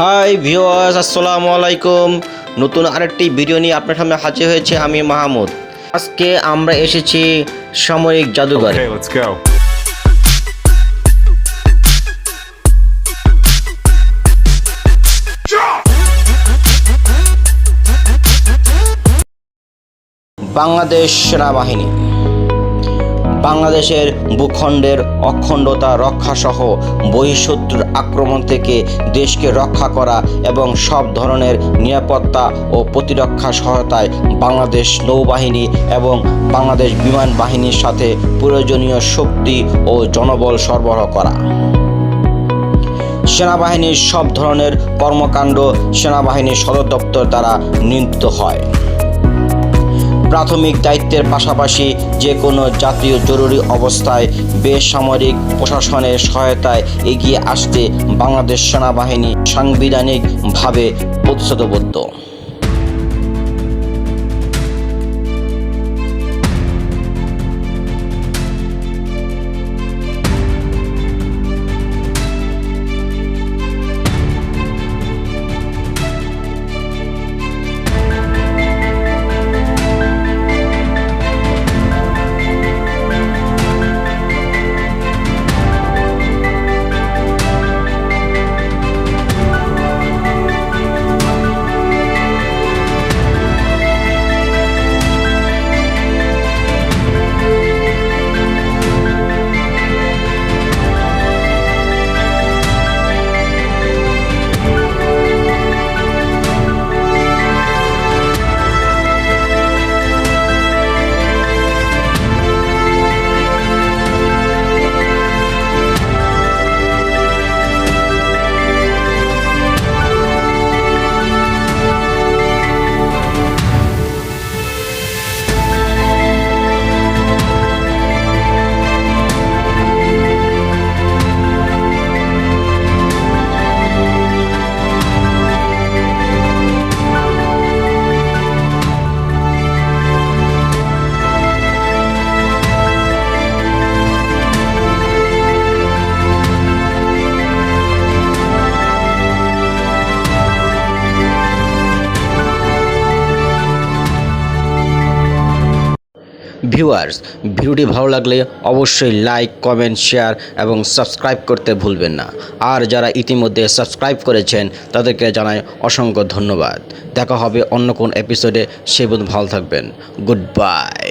High viewers আসসালামু আলাইকুম। নতুন আরেকটি ভিডিও নিয়ে আপনার সামনে হাজির হয়েছে আমি মাহমুদ। আজকে আমরা এসেছি সামরিক জাদুঘরে. বাংলাদেশ সেনাবাহিনী। বাংলাদেশের ভূখণ্ডের অখণ্ডতা রক্ষাসহ বহিঃশত্রুর আক্রমণ থেকে দেশকে রক্ষা করা এবং সব ধরনের নিরাপত্তা ও প্রতিরক্ষা সহায়তায় বাংলাদেশ নৌবাহিনী এবং বাংলাদেশ বিমান বাহিনীর সাথে প্রয়োজনীয় শক্তি ও জনবল সরবরাহ করা। সেনাবাহিনীর সব ধরনের কর্মকাণ্ড সেনাবাহিনীর সদর দপ্তর দ্বারা নিয়ন্ত্রিত হয়। প্রাথমিক দায়িত্বের পাশাপাশি যে কোনো জাতীয় জরুরি অবস্থায় বেসামরিক প্রশাসনের সহায়তায় এগিয়ে আসতে বাংলাদেশ সেনাবাহিনী সাংবিধানিকভাবে প্রতিশ্রুতবদ্ধ। ভিউয়ার্স ভিডিওটি ভালো লাগলে অবশ্যই লাইক কমেন্ট শেয়ার এবং সাবস্ক্রাইব করতে ভুলবেন না। আর যারা ইতিমধ্যে সাবস্ক্রাইব করেছেন, তাদেরকে জানাই অসংখ্য ধন্যবাদ। দেখা হবে অন্য কোন এপিসোডে সে ভালো থাকবেন। Good bye